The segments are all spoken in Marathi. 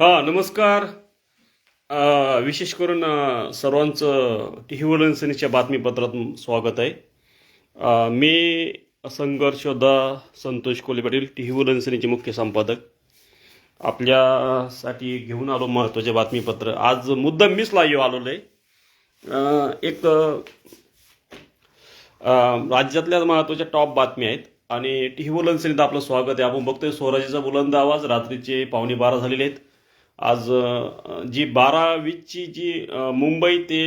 हा नमस्कार. विशेष करून सर्वांचं टी व्ही बातमीपत्रात स्वागत आहे. मी संघर्षोद्धा संतोष कोले पाटील टी व्ही मुख्य संपादक. आपल्यासाठी घेऊन आलो महत्त्वाचे बातमीपत्र. आज मुद्दाम मीच लाईव्ह आलेलो आहे. एक राज्यातल्या महत्त्वाच्या टॉप बातम्या आहेत आणि टी व्ही वलनसनीत आपलं स्वागत आहे. आपण बघतोय स्वराज्याचा बुलंद आवाज रात्रीचे पावणे बारा झालेले आहेत. आज जी बारावीची जी मुंबई ते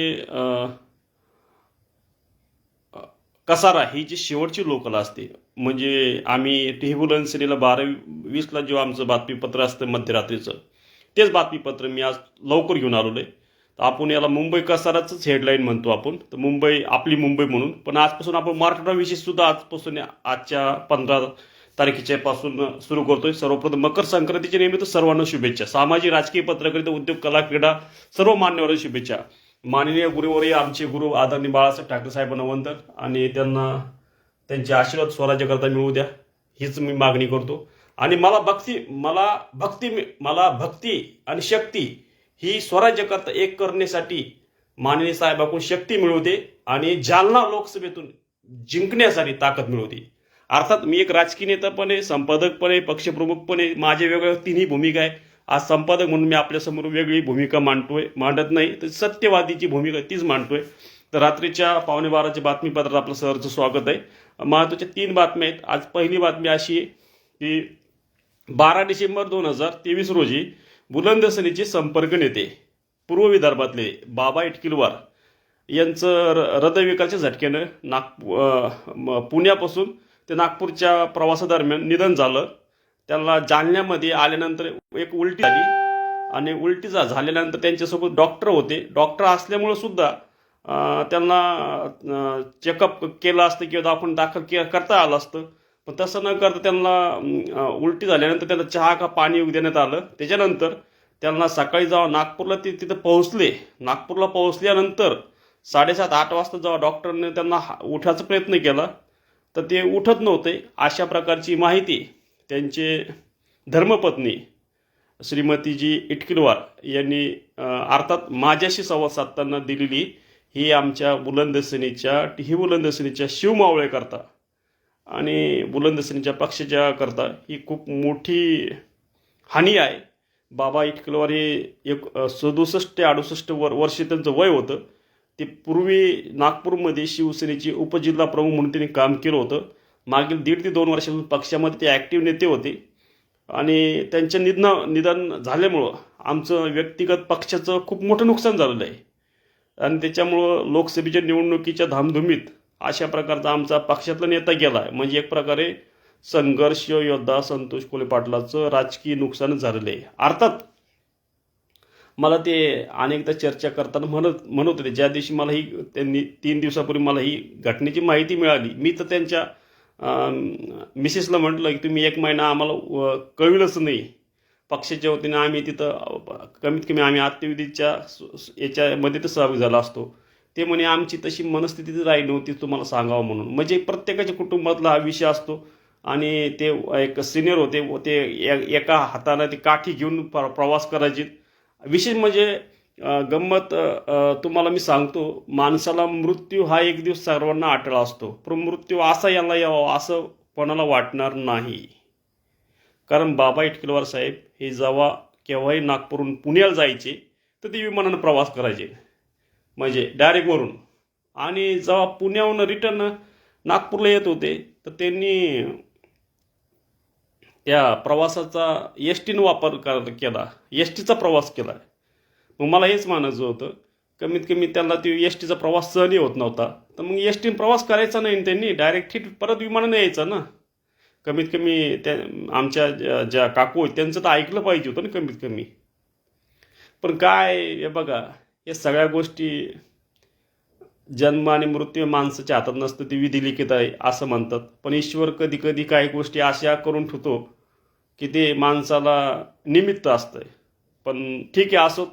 कसारा ही जी शेवटची लोकल असते. म्हणजे आम्ही टी व्ही बारावी वीसला जेव्हा आमचं बातमीपत्र असतं मध्यरात्रीचं तेच बातमीपत्र मी आज लवकर घेऊन आलेलो आहे तर आपण याला मुंबई कसाराचंच हेडलाईन म्हणतो आपण. तर मुंबई आपली मुंबई म्हणून. पण आजपासून आपण मराठवाडाविषयी सुद्धा आजपासून आजच्या पंधरा तारखेच्या पासून सुरू करतोय. सर्वप्रथम मकर संक्रांतीच्या निमित्त सर्वांना शुभेच्छा. सामाजिक राजकीय पत्रकारिता उद्योग कला क्रीडा सर्व मान्यवरांना शुभेच्छा. माननीय गुरुवरी आमचे गुरु आदरणीय बाळासाहेब ठाकरे साहेबांना वंदन आणि त्यांना त्यांचे आशीर्वाद स्वराज्याकरता मिळू द्या. हीच मी मागणी करतो. आणि मला भक्ती मला भक्ती मला भक्ती आणि शक्ती ही स्वराज्याकरता एक करण्यासाठी माननीय साहेबांकडून शक्ती मिळवते आणि जालना लोकसभेतून जिंकण्यासाठी ताकद मिळवते अर्थात मी एक राजकीय नेता पण आहे संपादक पण आहे पक्षप्रमुख पण आहे. तिन्ही भूमिका आहे. आज संपादक म्हणून मी आपल्यासमोर वेगळी भूमिका मांडतोय मांडत नाही तर सत्यवादीची भूमिका तीच मांडतोय. तर रात्रीच्या पावणे बाराच्या बातमीपत्रात आपलं सरचं स्वागत आहे. महत्त्वाच्या तीन बातम्या आहेत. आज पहिली बातमी अशी आहे की बारा डिसेंबर दोन हजार तेवीस रोजी बुलंदसनीचे संपर्क नेते पूर्व विदर्भातले बाबा इटकिलवार यांचं र- हृदयविकाराच्या झटक्यानं नाग पुण्यापासून ते नागपूरच्या प्रवासादरम्यान निधन झालं. त्यांना जालन्यामध्ये आल्यानंतर एक उलटी झाली आणि उलटी झाल्यानंतर त्यांच्यासोबत डॉक्टर होते. डॉक्टर असल्यामुळं सुद्धा त्यांना चेकअप केलं असतं किंवा आपण दाखल के करता आलं असतं. पण तसं न करता त्यांना उलटी झाल्यानंतर त्यांना चहा का पाणी देण्यात आलं. त्याच्यानंतर त्यांना सकाळी जेव्हा नागपूरला ते तिथं पोहोचले नागपूरला पोहोचल्यानंतर साडेसात आठ वाजता जेव्हा डॉक्टरने त्यांना हा- उठायचा प्रयत्न केला तर ते उठत नव्हते. अशा प्रकारची माहिती त्यांचे धर्मपत्नी श्रीमतीजी इटकिलवार यांनी अर्थात माझ्याशी संवाद साधताना दिलेली ही आमच्या बुलंदसेनीच्या ही बुलंदसेनीच्या शिवमावळेकरता आणि बुलंदसेनीच्या पक्षाच्या करता ही खूप मोठी हानी आहे. बाबा इटकिलवार हे एक सदुसष्ट ते अडुसष्ट वर वर्ष त्यांचं वय होतं. ते पूर्वी नागपूरमध्ये शिवसेनेचे उपजिल्हा प्रमुख म्हणून त्यांनी काम केलं होतं. मागील दीड ते दोन वर्षापासून पक्षामध्ये ते ॲक्टिव्ह नेते होते. आणि त्यांच्या निधना निधन झाल्यामुळं आमचं व्यक्तिगत पक्षाचं खूप मोठं नुकसान झालेलं आहे. आणि त्याच्यामुळं लोकसभेच्या निवडणुकीच्या धामधुमीत अशा प्रकारचा आमचा पक्षातला नेता गेला आहे म्हणजे एक प्रकारे संघर्ष योद्धा संतोष कोले पाटलाचं राजकीय नुकसान झालेलं आहे. अर्थात मला ते अनेकदा चर्चा करताना म्हणत म्हणत होते. ज्या दिवशी मला ही त्यांनी तीन दिवसापूर्वी मला ही घटनेची माहिती मिळाली मी तर त्यांच्या मिसेसला म्हटलं की तुम्ही एक महिना आम्हाला कळविलंच नाही. पक्षाच्या वतीने आम्ही तिथं कमीत कमी आम्ही आत्मविधीच्या याच्यामध्ये तर सहभागी झाला असतो. ते म्हणे आमची तशी मनस्थिती राहिली नव्हती तुम्हाला सांगावं म्हणून. म्हणजे प्रत्येकाच्या कुटुंबातला हा विषय असतो. आणि ते एक सिनियर होते व ते ए- एका हाताने ती काठी घेऊन प्र- प्रवास करायचे. विशेष म्हणजे गंमत तुम्हाला मी सांगतो माणसाला मृत्यू हा एक दिवस सर्वांना आटळा असतो. पण मृत्यू असा याला यावा असं कोणाला वाटणार नाही. कारण बाबा इटकिलवार साहेब हे जेव्हा केव्हाही नागपूरहून पुण्याला जायचे तर ते विमानानं प्रवास करायचे. म्हणजे डायरेक्टवरून आणि जेव्हा पुण्याहून रिटर्न नागपूरला येत होते तर त्यांनी या प्रवासाचा एस टीनं वापर कर- केला. एस टीचा प्रवास केला. मग मला हेच मानायचं होतं कमीत कमी त्यांना ती एस टीचा प्रवास सहनही होत नव्हता. तर मग एस टीनं प्रवास करायचा नाही त्यांनी डायरेक्ट थेट परत विमानानं यायचं ना. कमीत कमी त्या आमच्या ज्या- ज्या काकू आहेत त्यांचं तर ऐकलं पाहिजे होतं ना कमीत कमी. पण काय हे बघा या सगळ्या गोष्टी जन्म आणि मृत्यू माणसाच्या हातात नसतं ती विधी लिखित आहे असं म्हणतात. पण ईश्वर कधी कधी काही गोष्टी अशा करून ठेवतो की ते माणसाला निमित्त असतंय. पण ठीक आहे असोत.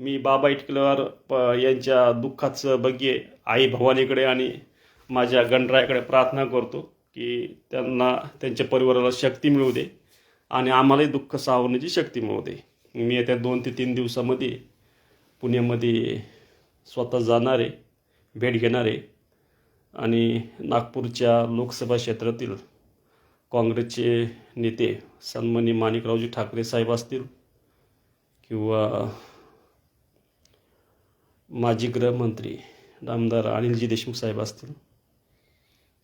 मी बाबा इटकलवार प यांच्या दुःखाचं बघे आई भवानीकडे आणि माझ्या गणरायाकडे प्रार्थना करतो की त्यांना त्यांच्या परिवाराला शक्ती मिळू दे आणि आम्हालाही दुःख सावरण्याची शक्ती मिळू दे. मी येत्या दोन ते तीन दिवसामध्ये पुण्यामध्ये स्वतः जाणार आहे भेट घेणार आहे आणि नागपूरच्या लोकसभा क्षेत्रातील काँग्रेसचे नेते सन्मानी माणिकरावजी ठाकरे साहेब असतील किंवा माजी गृहमंत्री आमदार अनिलजी देशमुख साहेब असतील.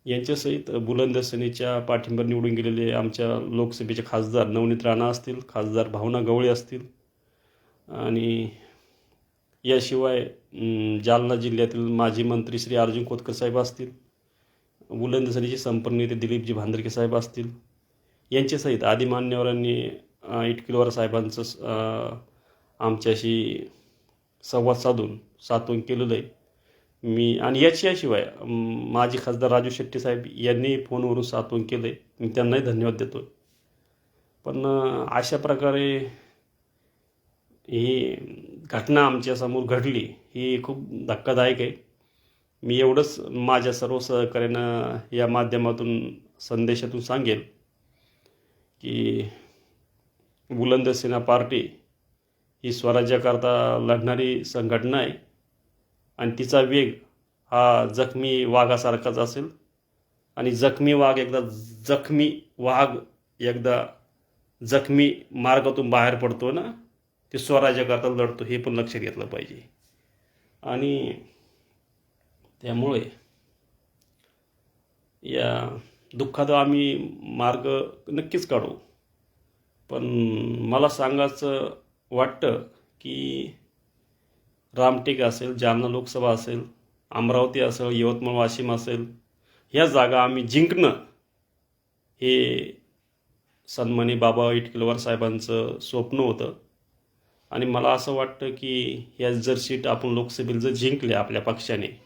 यांच्यासहित बुलंद सेनेच्या पाठिंबर निवडून गेलेले आमच्या लोकसभेचे खासदार नवनीत राणा असतील खासदार भावना गवळे असतील आणि याशिवाय जालना जिल्ह्यातील माजी मंत्री श्री अर्जुन खोतकर साहेब असतील. बुलंद सेनेचे संपर्क नेते दिलीपजी भांदरके साहेब असतील. यांच्यासहित आदी मान्यवरांनी इटकिलवार साहेबांचं आमच्याशी संवाद साधून सातवून केलेलं आहे. मी आणि याच्याशिवाय माजी खासदार राजू शेट्टी साहेब यांनी फोनवरून सातवून केलं आहे मी त्यांनाही धन्यवाद देतो पण अशा प्रकारे ही घटना आमच्यासमोर घडली ही खूप धक्कादायक आहे. मी एवढंच माझ्या सर्व सहकार्यानं या माध्यमातून संदेशातून सांगेल की बुलंद सेना पार्टी ही स्वराज्याकरता लढणारी संघटना आहे आणि तिचा वेग हा जखमी वाघासारखाच असेल आणि जखमी वाघ एकदा जखमी वाघ एकदा जखमी मार्गातून बाहेर पडतो ना ते स्वराज्याकरता लढतो हे पण लक्षात घेतलं पाहिजे. आणि त्यामुळे या दुःखात आम्ही मार्ग नक्कीच काढू. पण मला सांगायचं वाटतं की रामटेक असेल जालना लोकसभा असेल अमरावती असेल यवतमाळ वाशिम असेल ह्या जागा आम्ही जिंकणं हे सन्मानी बाबा इटकिलवार साहेबांचं स्वप्न होतं. आणि मला असं वाटतं की ह्या जर सीट आपण लोकसभेला जर जिंकल्या आपल्या पक्षाने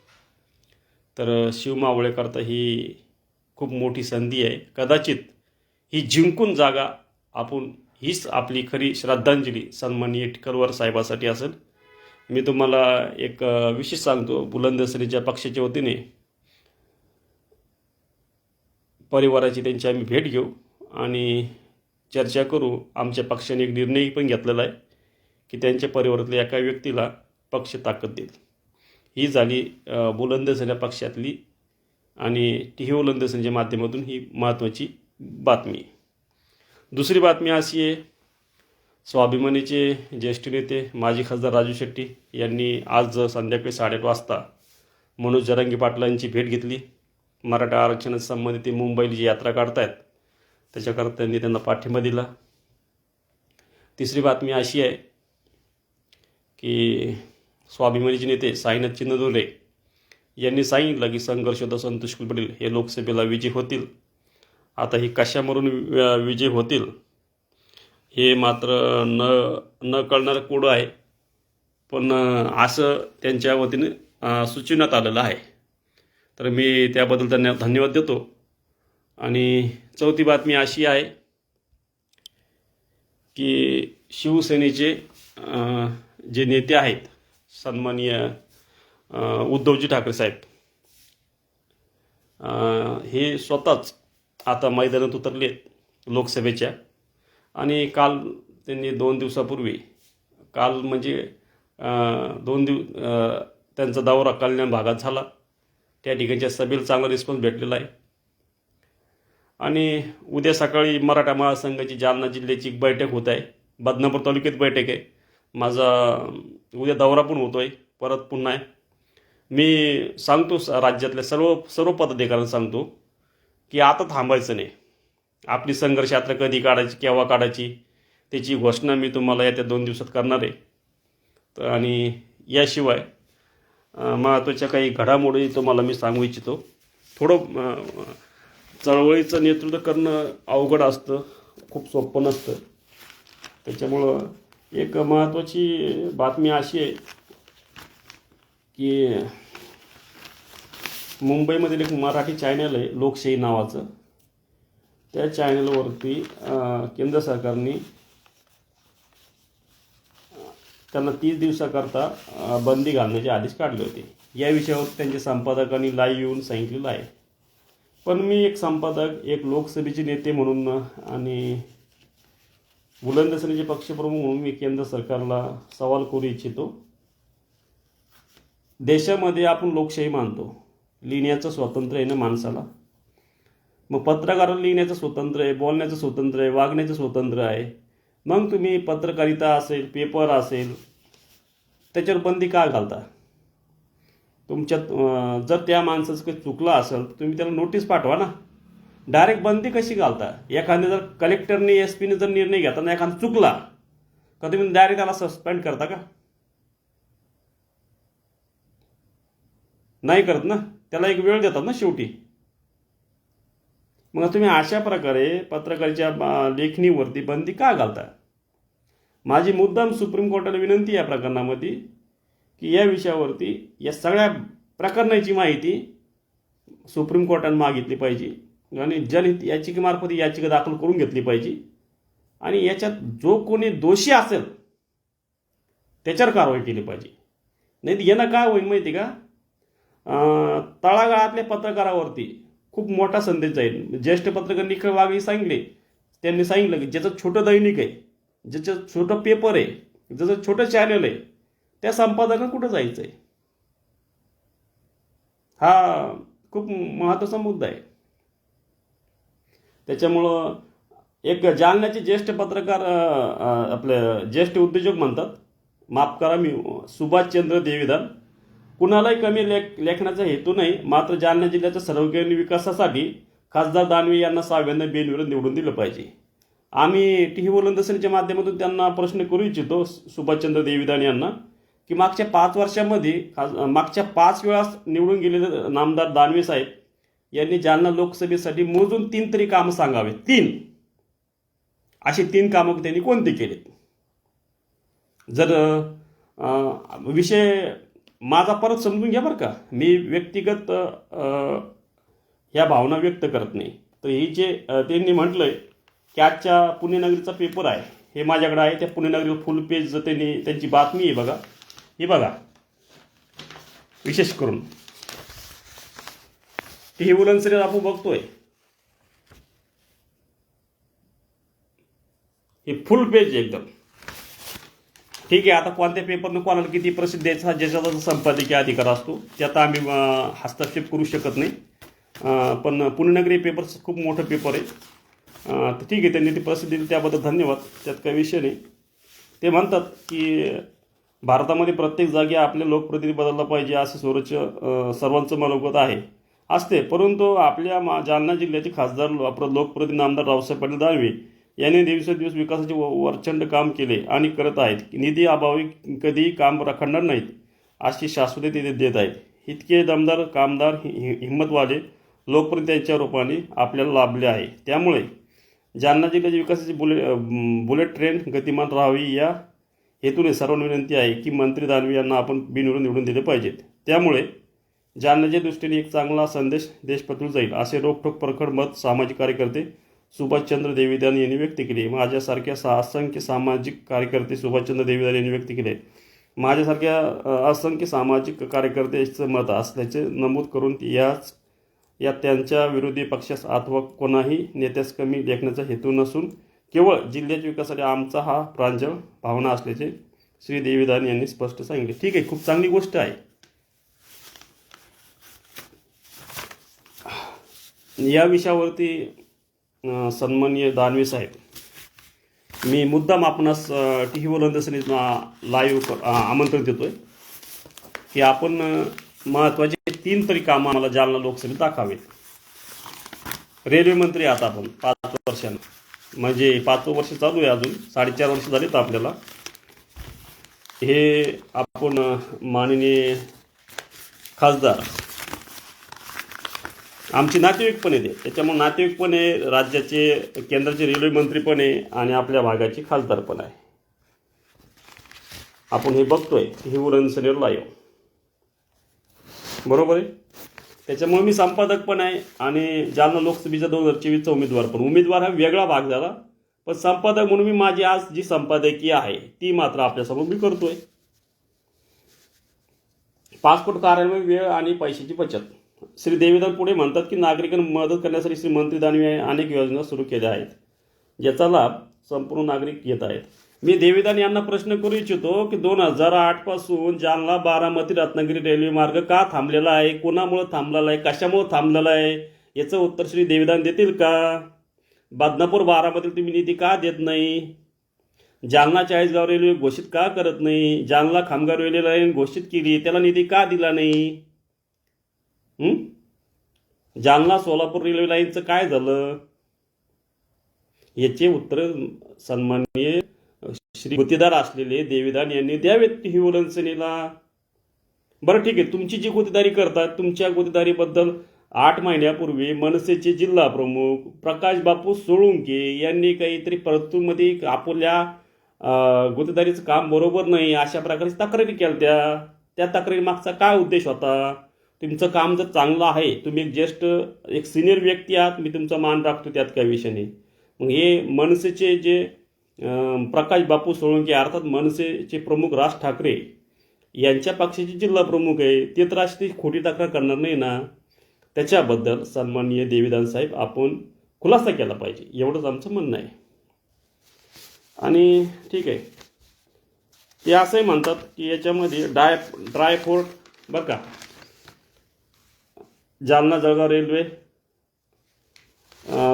तर शिव मावळेकरता ही खूप मोठी संधी आहे. कदाचित ही जिंकून जागा आपण हीच आपली खरी श्रद्धांजली सन्माननीय इटकलवार साहेबासाठी असेल. मी तुम्हाला एक विशेष सांगतो. बुलंदसरीच्या पक्षाच्या वतीने परिवाराची त्यांची आम्ही भेट घेऊ आणि चर्चा करू. आमच्या पक्षाने एक निर्णय पण घेतलेला आहे की त्यांच्या परिवारातल्या एका व्यक्तीला पक्ष ताकद देईल. ही झाली बुलंद बुलंदसेना पक्षातली आणि टी व्ही माध्यमातून ही महत्त्वाची बातमी. दुसरी बातमी अशी आहे स्वाभिमानीचे ज्येष्ठ नेते माजी खासदार राजू शेट्टी यांनी आज संध्याकाळी साडेआठ वाजता मनोज जरांगी पाटलांची भेट घेतली. मराठा आरक्षणाच्या संबंधित ते मुंबईला जी यात्रा काढतायत त्याच्याकरता त्यांनी त्यांना पाठिंबा दिला. तिसरी बातमी अशी आहे की स्वाभिमानीचे नेते साईनाथ चिन्नदोरे यांनी सांगितलं की संघर्ष होता संतोष कुलपटेल हे लोकसभेला विजय होतील. आता ही कशामरून वि- विजय होतील? हे मात्र न न कळणारं कोडं आहे. पण असं त्यांच्या वतीने अं, सुचविण्यात आलेलं आहे. तर मी त्याबद्दल त्यांना धन्यवाद देतो. आणि चौथी बातमी अशी आहे की शिवसेनेचे जे नेते आहेत सन्माननीय उद्धवजी ठाकरे साहेब. हे स्वतःच आता मैदानात उतरलेत लोकसभेच्या. आणि काल त्यांनी दोन दिवसापूर्वी काल म्हणजे दोन दिव त्यांचा दौरा कल्याण भागात झाला. त्या ठिकाणच्या सभेला चांगला रिस्पॉन्स भेटलेला आहे. आणि उद्या सकाळी मराठा महासंघाची जालना जिल्ह्याची एक बैठक होत आहे. बदनापूर तालुक्यात बैठक आहे. माझा उद्या दौरा पण होतो आहे परत पुन्हा आहे. मी सांगतो स- राज्यातल्या सर्व सर्व पदाधिकाऱ्यांना सांगतो की आता थांबायचं नाही. आपली संघर्ष यात्रा कधी काढायची केव्हा काढायची त्याची घोषणा मी तुम्हाला येत्या दोन दिवसात करणार आहे. तर आणि याशिवाय महत्त्वाच्या काही घडामोडी तुम्हाला मी सांगू इच्छितो. थोडं चळवळीचं नेतृत्व करणं अवघड असतं खूप सोपं नसतं. त्याच्यामुळं एक महत्त्वाची बातमी अशी आहे की मुंबईमधील एक मराठी चॅनल आहे लोकशाही नावाचं. त्या चॅनलवरती केंद्र सरकारने त्यांना तीस दिवसाकरता बंदी घालण्याचे आदेश काढले होते. या विषयावर त्यांच्या संपादकांनी लाईव्ह येऊन सांगितलेलं आहे. पण मी एक संपादक एक लोकसभेचे नेते म्हणून आणि बुलंद सेनेचे पक्षप्रमुख म्हणून मी केंद्र सरकारला सवाल करू इच्छितो. देशामध्ये आपण लोकशाही मानतो. लिहिण्याचं स्वातंत्र्य आहे ना माणसाला. मग पत्रकाराला लिहिण्याचं स्वातंत्र्य आहे बोलण्याचं स्वातंत्र्य आहे वागण्याचं स्वातंत्र्य आहे. मग तुम्ही पत्रकारिता असेल पेपर असेल त्याच्यावर बंदी का घालता? तुमच्यात जर त्या माणसाचं काही चुकलं असेल तर तुम्ही त्याला नोटीस पाठवा ना. डायरेक्ट बंदी कशी घालता? एखाद्या जर कलेक्टरने एस पीने जर निर्णय घेताना एखादा चुकला का तुम्ही डायरेक्ट त्याला सस्पेंड करता का? नाही करत ना? त्याला एक वेळ देतात ना शेवटी. मग तुम्ही अशा प्रकारे पत्रकाराच्या लेखणीवरती बंदी का घालता? माझी मुद्दाम सुप्रीम कोर्टाला विनंती या प्रकरणामध्ये की या विषयावरती या सगळ्या प्रकरणाची माहिती सुप्रीम कोर्टाने मागितली पाहिजे. आणि जनहित याचिकेमार्फत याचिका दाखल करून घेतली पाहिजे. आणि याच्यात जो कोणी दोषी असेल त्याच्यावर कारवाई केली पाहिजे. नाही तर यानं काय होईल माहिती का? तळागाळातल्या पत्रकारावरती खूप मोठा संदेश जाईल. ज्येष्ठ पत्रकार निखळ वाघही सांगले. त्यांनी सांगितलं की ज्याचं छोटं दैनिक आहे ज्याचं छोटं पेपर आहे ज्याचं छोटं चॅनल आहे त्या संपादकांना कुठं जायचं आहे हा खूप महत्त्वाचा मुद्दा आहे. त्याच्यामुळं एक जालन्याचे ज्येष्ठ पत्रकार आपले ज्येष्ठ उद्योजक म्हणतात माफ करा मी सुभाषचंद्र देवीदान कुणालाही कमी लेख लेखनाचा हेतू नाही मात्र जालना जिल्ह्याच्या सर्वकालीन विकासासाठी खासदार दानवे यांना सहाव्यांदा बिनविरोध निवडून दिलं पाहिजे. आम्ही टी व्ही वलंदसनीच्या माध्यमातून त्यांना प्रश्न करू इच्छितो सुभाषचंद्र देवीदान यांना की मागच्या पाच वर्षामध्ये खास मागच्या पाच वेळा निवडून गेलेले नामदार दानवे साहेब यांनी जालना लोकसभेसाठी मोजून तीन तरी कामं सांगावे तीन. अशी तीन कामं त्यांनी कोणती केलीत? जर विषय माझा परत समजून घ्या बरं का. मी व्यक्तिगत ह्या भावना व्यक्त करत नाही. तर ही जे त्यांनी म्हटलं आहे की आजच्या पुणेनगरीचा पेपर आहे. हे माझ्याकडे आहे. त्या पुणेनगरीवर फुल पेज त्यांनी त्यांची बातमी आहे बघा. ही बघा. विशेष करून. टी व्ही बुलंसरी आपण बघतोय. हे फुल पेज आहे एकदम. ठीक आहे आता कोणत्या पेपरनं कोणाला किती प्रसिद्ध द्यायचा ज्याच्या संपादकीय अधिकार असतो त्यात आम्ही हस्तक्षेप करू शकत नाही. पण पुण्यनगरी पेपर खूप मोठं पेपर आहे. तर ठीक आहे त्यांनी ती प्रसिद्धी दिली त्याबद्दल धन्यवाद. त्यात काही विषय नाही. ते म्हणतात की भारतामध्ये प्रत्येक जागी आपले लोकप्रतिनिधी बदलला पाहिजे असं स्वरूच सर्वांचं मनोगत आहे. असते. परंतु आपल्या मा जालना जिल्ह्याचे खासदार लो- लोकप्रतिनिधी आमदार रावसाहेब पाटील दानवे यांनी दिवसेंदिवस विकासाचे व- वरचंड काम केले आणि करत आहेत. निधी अभावी कधीही काम रखडणार नाहीत अशी शाश्वती ते देत आहेत. इतके दमदार कामदार हि- हिंमतवाले लोकप्रतिनिधींच्या रूपाने आपल्याला लाभले आहे. त्यामुळे जालना जिल्ह्याच्या विकासाची बुलेट बुलेट ट्रेन गतिमान राहावी या हेतूने सर्वांना विनंती आहे की मंत्री दानवे यांना आपण बिनविरोध निवडून दिले पाहिजेत. त्यामुळे जालन्याच्या दृष्टीने एक चांगला संदेश देशपातळीवर जाईल असे रोखठोक प्रखड मत सामाजिक कार्यकर्ते सुभाषचंद्र देवीदान यांनी व्यक्त केले. माझ्यासारख्या सा असंख्य सामाजिक कार्यकर्ते सुभाषचंद्र देवीदान यांनी व्यक्त केले. माझ्यासारख्या असंख्य सामाजिक कार्यकर्त्याचं मत असल्याचे नमूद करून याच या त्यांच्या विरोधी पक्षास अथवा कोणाही नेत्यास कमी लेखण्याचा हेतू नसून केवळ जिल्ह्याच्या विकासासाठी आमचा हा प्रांजळ भावना असल्याचे श्री देवीदान यांनी स्पष्ट सांगितले. ठीक आहे खूप चांगली गोष्ट आहे. या विषयावरती अं, सन्माननीय दानवे साहेब मी मुद्दाम आपणास टी व्ही वलंदसनी लाईव्ह आमंत्रण देतो आहे की आपण महत्त्वाचे तीन तरी कामं आम्हाला जालना लोकसभेत दाखावेत रेल्वे मंत्री आता आपण पाच वर्षानं म्हणजे पाचवं वर्ष चालू आहे अजून साडेचार वर्ष झालीत आपल्याला. हे आपण माननीय खासदार आमची नातेवाईक पण आहे त्याच्यामुळे नातेवाईक पण आहे राज्याचे केंद्राचे रेल्वे मंत्री पण आहे आणि आपल्या भागाचे खासदार पण आहे. आपण हे बघतोय हे उरण लाईव्ह बरोबर आहे? त्याच्यामुळे मी संपादक पण आहे आणि जालना लोकसभेचा दोन हजार चोवीसचा उमेदवार पण. उमेदवार हा वेगळा भाग झाला पण संपादक म्हणून मी माझी आज जी संपादकीय आहे ती मात्र आपल्यासमोर मी करतोय. पासपोर्ट कार्यालय वेळ आणि पैशाची बचत. श्री देवीदान पुढे म्हणतात की नागरिकांना मदत करण्यासाठी श्री मंत्री दानवे यांनी अनेक योजना सुरू केल्या आहेत ज्याचा लाभ संपूर्ण नागरिक घेत आहेत. मी देवीदान यांना प्रश्न करू इच्छितो की दोन हजार आठपासून जालना बारामती रत्नागिरी रेल्वे मार्ग का थांबलेला आहे? कोणामुळं थांबलेला आहे? कशामुळं थांबलेला आहे? याचं उत्तर श्री देवीदान देतील का? बदनापूर बारामतीला तुम्ही निधी का देत नाही? जालना चाळीसगाव रेल्वे घोषित का करत नाही? जालना खामगाव रेल्वे लाईन घोषित केली त्याला निधी का दिला नाही? जालना सोलापूर रेल्वे लाईनचं काय झालं? याचे उत्तर सन्माननीय श्री गुतेदार असलेले देवीदान यांनी द्यावेत ही उलनसनीला बरं ठीक आहे तुमची जी गुत्तेदारी करतात तुमच्या गुत्तेदारीबद्दल आठ महिन्यापूर्वी मनसेचे जिल्हा प्रमुख प्रकाश बापू सोळुंके यांनी काहीतरी परतूमध्ये आपल्या अं, काम बरोबर नाही अशा प्रकारची तक्रारी केल्या त्या तक्रारी मागचा काय उद्देश होता? तुमचं काम जर चांगलं आहे तुम्ही एक ज्येष्ठ एक सिनियर व्यक्ती आहात मी तुमचा मान राखतो त्यात काही विषय नाही. मग हे मनसेचे जे प्रकाश बापू सोळंके अर्थात मनसेचे प्रमुख राज ठाकरे यांच्या पक्षाचे जिल्हा प्रमुख आहे ते तर अशी ती खोटी तक्रार करणार नाही ना. त्याच्याबद्दल सन्माननीय देवीदान साहेब आपण खुलासा केला पाहिजे एवढंच आमचं म्हणणं आहे. आणि ठीक आहे. ते असंही म्हणतात की याच्यामध्ये डाय ड्रायफ्रूट बरं का जालना जळगाव रेल्वे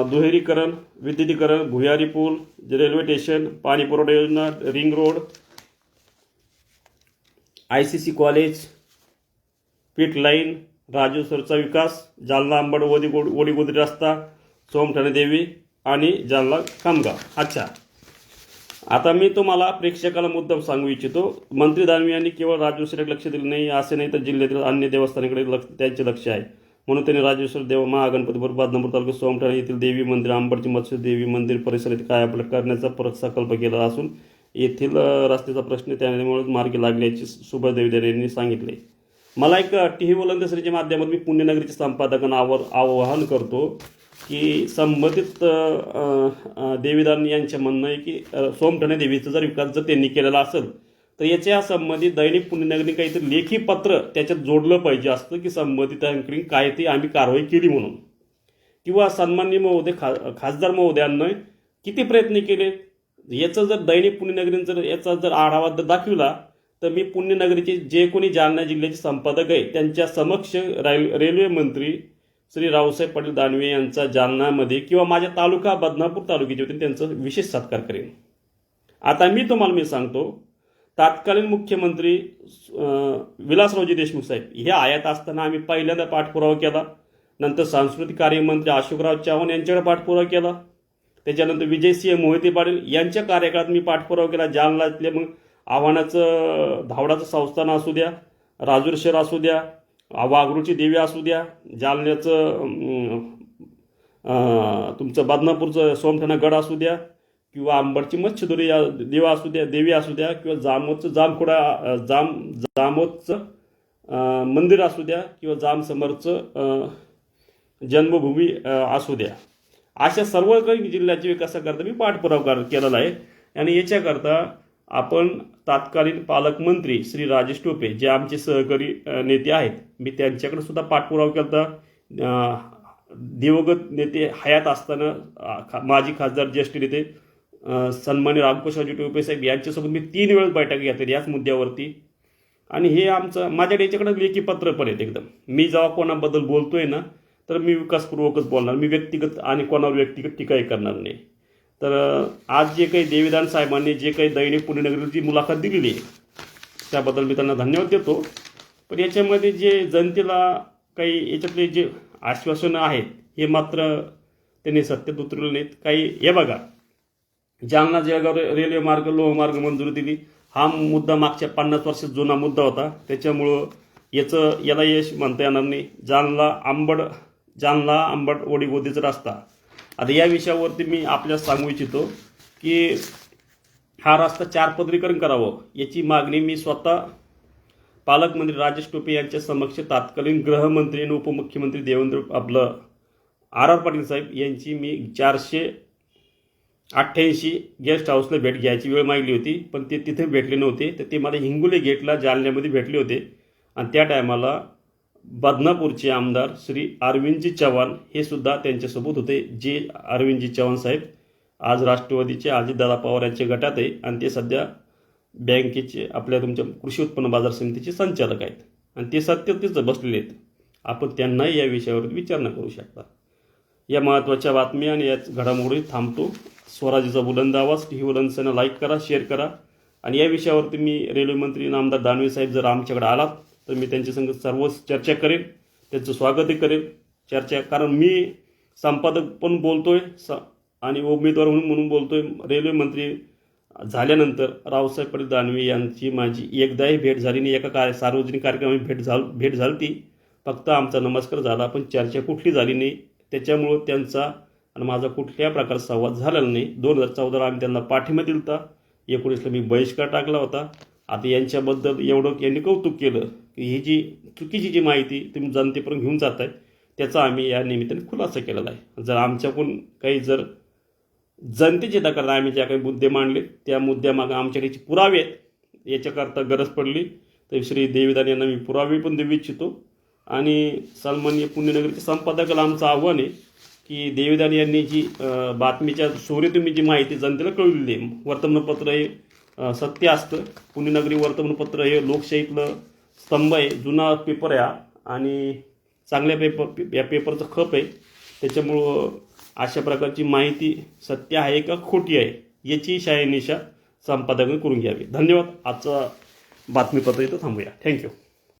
दुहेरीकरण विद्युतीकरण भुयारी पूल रेल्वे स्टेशन पाणी पुरवठा योजना ring road I C C college pit line Raju सरचा विकास जालना अंबड वडी वडीगोदरी रस्ता सोमठाणे देवी आणि जालना खामगाव. अच्छा. आता मी तुम्हाला प्रेक्षकाला मुद्दाम सांगू इच्छितो मंत्री दानवे यांनी केवळ राजेश्वरीकडे लक्ष दिले नाही असे नाही तर जिल्ह्यातील अन्य देवस्थानाकडे लक्ष त्यांचे लक्ष आहे. म्हणून त्यांनी राजेश्वर देव महागणपतीपूर बदनापूर तालुक्यात सोमठाणे येथील देवी मंदिर अंबडची मत्स्य देवी मंदिर परिसरात कायापालट करण्याचा प्रकल्प केला असून येथील रस्त्याचा प्रश्न त्यामुळे मार्गी लागल्याचे सुभादेवीदार यांनी सांगितले. मला एक टी व्ही वलंदसरीच्या माध्यमातून मी पुण्यनगरीच्या संपादकांना आवर आवाहन करतो की संबंधित देवीदान यांचे म्हणणं आहे की सोमठाणे देवीचा जर विकास जर त्यांनी केलेला असेल तर याच्या संबंधित दैनिक पुण्यनगरी काहीतरी लेखी पत्र त्याच्यात जोडलं पाहिजे असतं की संबंधितांकडे काय ते आम्ही कारवाई केली म्हणून. किंवा सन्मान्य महोदय खा खासदार महोदयांना किती प्रयत्न केले? याचं जर दैनिक पुण्यनगरीनं जर याचा जर आढावा जर दाखविला तर मी पुण्यनगरीचे जे कोणी जालना जिल्ह्याचे संपादक आहे त्यांच्या समक्ष रेल रेल्वे मंत्री श्री रावसाहेब पाटील दानवे यांचा जालनामध्ये किंवा माझ्या तालुका बदनापूर तालुक्याचे होते त्यांचं विशेष सत्कार करेन. आता मी तुम्हाला मी सांगतो तत्कालीन मुख्यमंत्री विलासरावजी देशमुख साहेब हे आयात असताना आम्ही पहिल्यांदा पाठपुरावा केला. नंतर सांस्कृतिक कार्यमंत्री अशोकराव चव्हाण यांच्याकडे पाठपुरावा केला. त्याच्यानंतर विजयसिंह मोहिते पाटील यांच्या कार्यकाळात मी पाठपुरावा केला. जालनातल्या मग आव्हानाचं धावडाचं संस्थान असू द्या राजूर शहर असू द्या वाघरूची देवी असू द्या जालन्याचं तुमचं बदनापूरचं सोमठाणा गड असू द्या किंवा आंबडची मच्छदुरी या देवा असू द्या देवी असू द्या किंवा जामोदचं जामखोडा जाम जामोदचं मंदिर असू द्या किंवा जाम समरचं जन्मभूमी असू द्या. अशा सर्व काही जिल्ह्याच्या विकासाकरता मी पाठपुरावा कर- केलेला आहे. आणि याच्याकरता आपण तात्कालीन पालकमंत्री श्री राजेश टोपे जे आमचे सहकारी नेते आहेत मी त्यांच्याकडे सुद्धा पाठपुरावा केला दिवगत नेते हयात असताना खा- माजी खासदार ज्येष्ठ नेते सन्मान्य रामकृष्णजी टोपे साहेब यांच्यासोबत मी तीन वेळेस बैठक घेतली याच मुद्द्यावरती. आणि हे आमचं माझ्या याच्याकडे लेखी पत्र पण आहेत एकदम. मी जेव्हा कोणाबद्दल बोलतोय ना तर मी विकासपूर्वकच बोलणार. मी व्यक्तिगत आणि कोणावर व्यक्तिगत टीकाही करणार नाही. तर आज जे काही देवीदान साहेबांनी जे काही दैनिक पुण्यनगरीची मुलाखत दिलेली आहे त्याबद्दल मी त्यांना धन्यवाद देतो. पण याच्यामध्ये जे जनतेला काही याच्यातले जे आश्वासनं आहेत हे मात्र त्यांनी सत्यात उतरले नाहीत. काही हे बघा जालना जळगाव रे- रेल्वे मार्ग लोहमार्ग मंजुरी दिली हा मुद्दा मागच्या पन्नास वर्षात जुना मुद्दा होता. त्याच्यामुळं याचं याला यश म्हणता येणार नाही. जालना आंबड जालना आंबड ओडीगोदीचा रस्ता. आता या विषयावरती मी आपल्याला सांगू इच्छितो की हा रस्ता चार पदरीकरण करावं याची मागणी मी स्वतः पालकमंत्री राजेश टोपे यांच्या समक्ष तात्कालीन गृहमंत्री आणि उपमुख्यमंत्री देवेंद्र आपलं आर आर पाटील साहेब यांची मी चारशे अठ्ठ्याऐंशी गेस्ट हाऊसला भेट घ्यायची वेळ मागली होती पण ते तिथे भेटले नव्हते तर ते मला हिंगोली गेटला जालन्यामध्ये भेटले होते. आणि त्या टायमाला बदनापूरचे आमदार श्री अरविंदजी चव्हाण हे सुद्धा त्यांच्यासोबत होते. जे अरविंदजी चव्हाण साहेब आज राष्ट्रवादीचे अजितदादा पवार यांच्या गटात आहे आणि ते सध्या बँकेचे आपल्या तुमच्या कृषी उत्पन्न बाजार समितीचे संचालक आहेत. आणि ते सत्य तिथं बसलेले आहेत. आपण त्यांनाही या विषयावर विचारणा करू शकता. या महत्त्वाच्या बातम्या आणि याच घडामोडी थांबतो. स्वराज्याचा बुलंद आवाज टी व्ही लाईक करा शेअर करा. आणि या विषयावरती मी रेल्वे मंत्री नामदार दानवे साहेब जर आमच्याकडे आलात तर मी त्यांच्यासंग सर्व चर्चा करेन त्यांचं स्वागतही करेन. चर्चा कारण मी संपादक पण बोलतो आहे स आणि उमेदवार म्हणून म्हणून बोलतो रेल्वे मंत्री झाल्यानंतर रावसाहेब पाटील दानवे यांची माझी एकदाही भेट झाली नाही. एका कार्य सार्वजनिक कार्यक्रमात भेट झाल भेट झाली ती फक्त आमचा नमस्कार झाला पण चर्चा कुठली झाली नाही. त्याच्यामुळं त्यांचा आणि माझा कुठल्या प्रकारचा संवाद झालेला नाही. दोन हजार चौदाला आम्ही त्यांना पाठिंबा दिला होता. एकोणीसला मी बहिष्कार टाकला होता. आता यांच्याबद्दल एवढं यांनी कौतुक केलं की ही जी चुकीची जी माहिती तुम्ही जनतेपर्यंत घेऊन जात आहे त्याचा आम्ही या निमित्ताने खुलासा केलेला आहे. जर आमच्याकडून काही जर जनतेची तक्रार आम्ही ज्या काही मुद्दे मांडले त्या मुद्द्यामागं आमच्याकडे जे पुरावे आहेत. याच्याकरता गरज पडली तर श्री देवीदान यांना मी पुरावे पण देऊ इच्छितो. आणि सन्माननीय पुण्यनगरीच्या संपादकाला आमचं आव्हान आहे की देवीदान यांनी जी बातमीच्या सोरी तुम्ही जी माहिती जनतेला कळवलेली आहे वर्तमानपत्र हे सत्य असतं. पुण्यनगरी वर्तमानपत्र हे लोकशाहीतलं स्तंभ आहे. जुना पेपर आहे हा. आणि चांगल्या पेपर या पेपरचं खप आहे. त्याच्यामुळं अशा प्रकारची माहिती सत्य आहे का खोटी आहे याची शहानिशा संपादकाने करून घ्यावी. धन्यवाद. आजचं बातमीपत्र इथं थांबूया. थँक्यू